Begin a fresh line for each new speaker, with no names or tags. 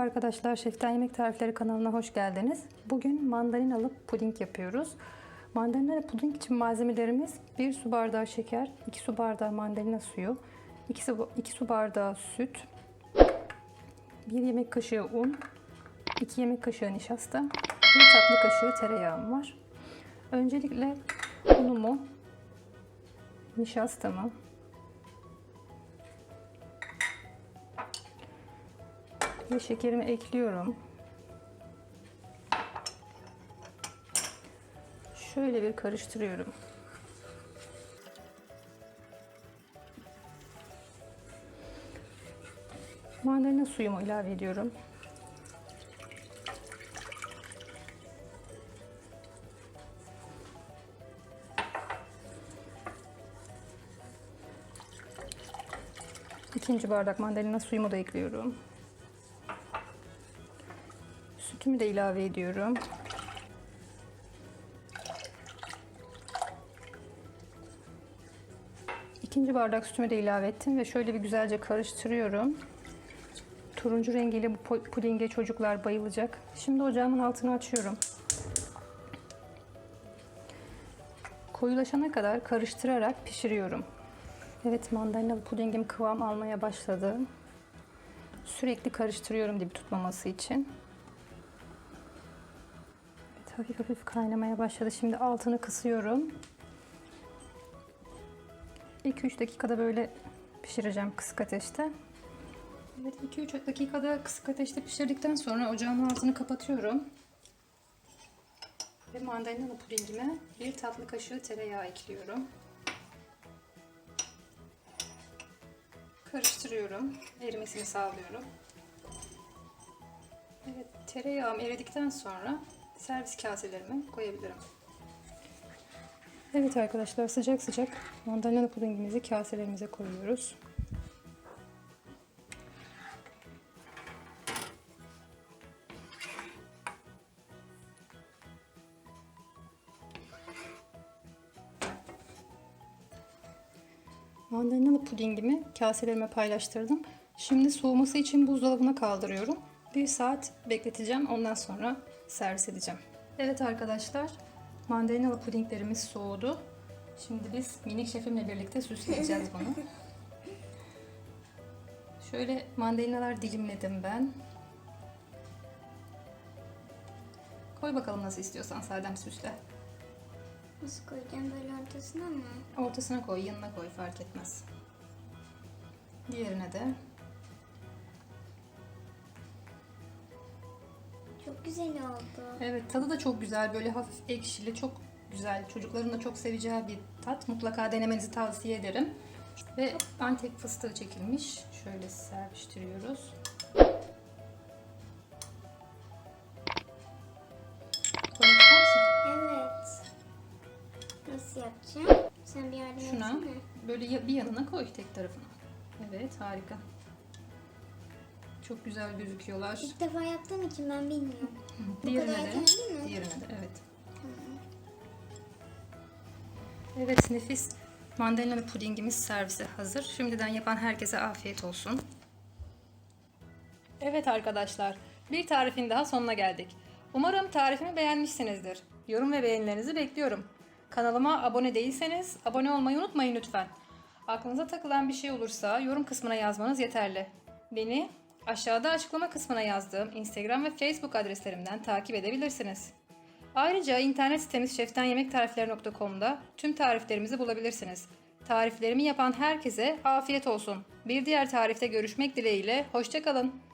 arkadaşlar, Şeften Yemek Tarifleri kanalına hoş geldiniz. Bugün mandalinalı puding yapıyoruz. Mandalinalı puding için malzemelerimiz 1 su bardağı şeker, 2 su bardağı mandalina suyu, 2 su, 2 su bardağı süt, 1 yemek kaşığı un, 2 yemek kaşığı nişasta, 1 tatlı kaşığı tereyağım var. Öncelikle unumu, nişastamı, ve şekerimi ekliyorum. Şöyle bir karıştırıyorum. Mandalina suyumu ilave ediyorum. İkinci bardak mandalina suyumu da ekliyorum. Sütümü de ilave ediyorum. İkinci bardak sütümü de ilave ettim ve şöyle bir güzelce karıştırıyorum. Turuncu rengiyle bu pu- pudinge çocuklar bayılacak. Şimdi ocağımın altını açıyorum. Koyulaşana kadar karıştırarak pişiriyorum. Evet mandalina pudingim kıvam almaya başladı. Sürekli karıştırıyorum dibi tutmaması için. Hafif hafif kaynamaya başladı. Şimdi altını kısıyorum. 2-3 dakikada böyle pişireceğim kısık ateşte. Evet 2-3 dakikada kısık ateşte pişirdikten sonra ocağımın altını kapatıyorum. Ve mandalinalı pudingime bir tatlı kaşığı tereyağı ekliyorum. Karıştırıyorum. Erimesini sağlıyorum. Evet, tereyağım eridikten sonra servis kaselerime koyabilirim. Evet arkadaşlar sıcak sıcak mandalina pudingimizi kaselerimize koyuyoruz. Mandalinalı pudingimi kaselerime paylaştırdım. Şimdi soğuması için buzdolabına kaldırıyorum. Bir saat bekleteceğim. Ondan sonra servis edeceğim. Evet arkadaşlar, mandalinalı pudinglerimiz soğudu. Şimdi biz minik şefimle birlikte süsleyeceğiz bunu. Şöyle mandalinalar dilimledim ben. Koy bakalım nasıl istiyorsan Sadem süsle.
Nasıl koyacağım böyle ortasına mı?
Ortasına koy, yanına koy fark etmez. Diğerine de.
Çok güzel oldu.
Evet tadı da çok güzel. Böyle hafif ekşili, çok güzel. Çocukların da çok seveceği bir tat. Mutlaka denemenizi tavsiye ederim. Ve antep fıstığı çekilmiş. Şöyle serpiştiriyoruz.
Evet. Nasıl yapacağım? Sen bir yardım
Şuna
etsene.
böyle ya- bir yanına koy tek tarafına. Evet harika. Çok güzel gözüküyorlar.
İlk defa yaptığım için ben bilmiyorum.
Diğerine de. Diğerine de evet. Evet nefis mandalinalı pudingimiz servise hazır. Şimdiden yapan herkese afiyet olsun. Evet arkadaşlar bir tarifin daha sonuna geldik. Umarım tarifimi beğenmişsinizdir. Yorum ve beğenilerinizi bekliyorum. Kanalıma abone değilseniz abone olmayı unutmayın lütfen. Aklınıza takılan bir şey olursa yorum kısmına yazmanız yeterli. Beni aşağıda açıklama kısmına yazdığım Instagram ve Facebook adreslerimden takip edebilirsiniz. Ayrıca internet sitemiz şeftanyemektarifleri.com'da tüm tariflerimizi bulabilirsiniz. Tariflerimi yapan herkese afiyet olsun. Bir diğer tarifte görüşmek dileğiyle, hoşçakalın.